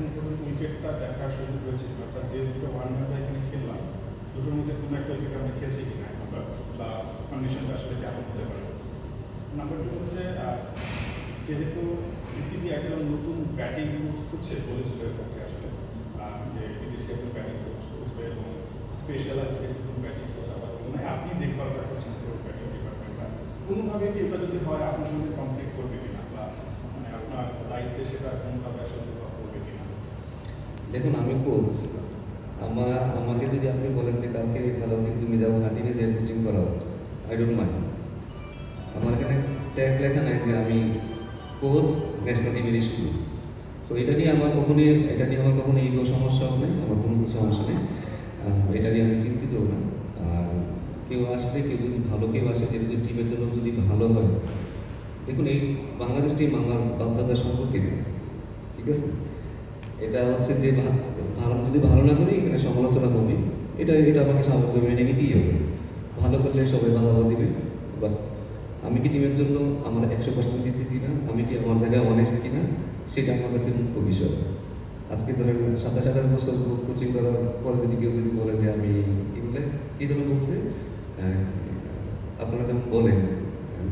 এখন পর্যন্ত উইকেটটা দেখার সুযোগ কিনা? অর্থাৎ যে দুটো ওয়ান আমরা এখানে খেললাম, দুটোর মধ্যে কোনো একটা উইকেট আমরা খেয়েছি কিনা বা কন্ডিশনটা আসলে কেমন হতে পারে? নাম্বার টু হচ্ছে যেহেতু বিসিবি একজন নতুন ব্যাটিং কোচ খুঁজছে বলেছিল এর পক্ষে আসলে যে বিদেশি একজন ব্যাটিং কোচ খুঁজবে এবং স্পেশালাইজ যে নতুন ব্যাটিং কোচ আবার মনে হয়, আপনি দেখভালটা করছেন পুরো ব্যাটিং ডিপার্টমেন্টটা কোনোভাবে কি এটা যদি হয়, আপনার সঙ্গে কনফ্লিক্ট করবে কিনা? বা মানে আপনার দায়িত্বে সেটা কোনোভাবে আসলে কিনা দেখুন, আমি কোচ। আমার, আমাকে যদি আপনি বলেন যে কালকে সালাউদ্দিন তুমি যাও থার্টি থার্টিনে যে কোচিং করাও আই ডোন্ট মাইন্ড আমার এখানে ট্যাগ লেখা নাই যে আমি কোচ ন্যাশনাল টিমের স্কুল সো এটা নিয়ে আমার কখনোই, এটা নিয়ে আমার কখনো ইগো সমস্যা হবে, আমার কোনো কিছু সমস্যা নেই। এটা নিয়ে আমি চিন্তিতও না। আর কেউ আসলে, কেউ যদি ভালো কেউ আসে, যে যদি টিমের জন্য যদি ভালো হয়। দেখুন, এই বাংলাদেশ টিম আমার বাপদাদার সম্পত্তি নেই ঠিক আছে? এটা হচ্ছে যে ভালো যদি ভালো না করি, এখানে সমালোচনা হবে এটা এটা আমাকে স্বাভাবিকভাবে মেনে নিতেই হবে। ভালো করলে সবাই ভালোভাবে দিবে। বাট আমি কি টিমের জন্য আমার একশো পার্সেন্ট দিচ্ছি কিনা, আমি কি আমার জায়গায় অনেস্ট কিনা, সেটা আমার কাছে মুখ্য বিষয়। আজকে ধরেন সাতাশ আঠাশ বছর কোচিং করার পরে যদি কেউ যদি বলে যে আমি কি বলে, কি যেন বলছে আপনারা যেমন বলেন,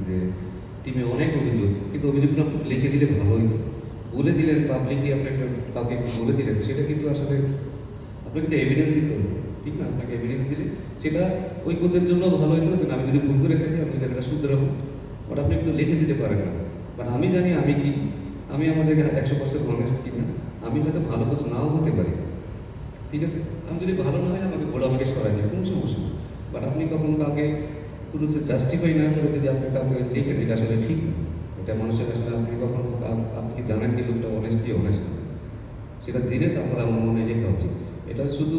যে টিমে অনেক অভিযোগ, কিন্তু অভিযোগগুলো লিখে দিলে ভালো হইতো বলে দিলেন পাবলিকলি আপনি একটা, কাউকে বলে দিলেন, সেটা কিন্তু আসলে আপনাকে কিন্তু এভিডেন্স দিতে হবে, ঠিক না? আপনাকে এভিডেন্স দিলে সেটা ওই কোচের জন্য ভালো হইতো কিন্তু আমি যদি ভুল করে থাকি, আমি জায়গাটা শুধরাবো বাট আপনি কিন্তু লিখে দিতে পারেন না। বাট আমি জানি আমি কি, আমি আমার জায়গায় একশো পার্সেন্ট অনেস্ট কিনা আমি হয়তো ভালো কোচ নাও হতে পারি। ঠিক আছে? আমি যদি ভালো না হয়, আমাকে ঘোড়া আমাকে সরাই দিন, কোনো সমস্যা নেই। বাট আপনি কখনো কাউকে কোনো কিছু জাস্টিফাই না করে যদি আপনি কাউকে লিখেন, এটা আসলে ঠিক না। এটা মানুষের আসলে আপনি কখনো আপনি কি জানেন কি লোকটা অনেস্ট কি অনেস্ট না সেটা জেনে তারপর আমার মনে লেখা উচিত। এটা শুধু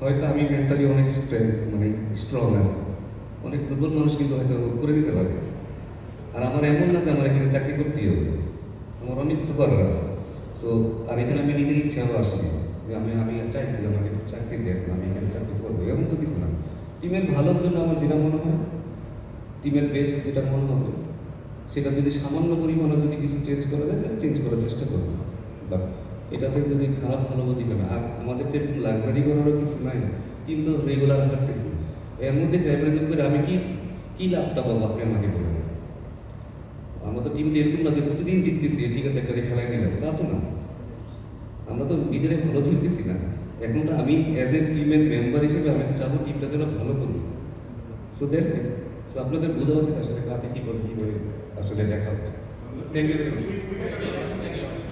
হয়তো আমি মেন্টালি অনেক মানে স্ট্রং আছি। অনেক দুর্বল মানুষ কিন্তু হয়তো করে দিতে পারে। আর আমার এমন না যে আমার এখানে চাকরি করতেই হবে। আমার অনেক কিছু করার আছে। সো আর এখানে আমি নিজের ইচ্ছাও আসিনি যে আমি আমি চাইছি আমাকে চাকরি দেন, আমি এখানে চাকরি করব, এমন তো কিছু না। টিমের ভালোর জন্য আমার যেটা মনে হয় টিমের বেস্ট যেটা মনে হবে সেটা যদি সামান্য পরিমাণে যদি কিছু চেঞ্জ করা যায়, তাহলে চেঞ্জ করার চেষ্টা করব। বাট এটাতে যদি খারাপ ভালো বলতে কেন আর আমাদের তো এরকম লাক্সারি করারও কিছু নাই টিম তো রেগুলার হাঁটতেছে। এর মধ্যে ফেভারিজম করে আমি কি কি লাভটা পাবো আপনি আমাকে বলেন? আমরা তো এরকম না যে প্রতিদিন জিততেছি, ঠিক আছে, একটা খেলায় দিলাম তা তো না। আমরা তো নিজেরা ভালো খেলতেছি না। এখন তো আমি অ্যাজ এ টিমের মেম্বার হিসেবে আমি চাবো টিমটা যেন ভালো করুক। সো দ্যাটস ইট সো আপনাদের বোঝা উচিত আসলে কি কী কি কীভাবে আসলে দেখা হচ্ছে থ্যাংক ইউ ভেরি মাচ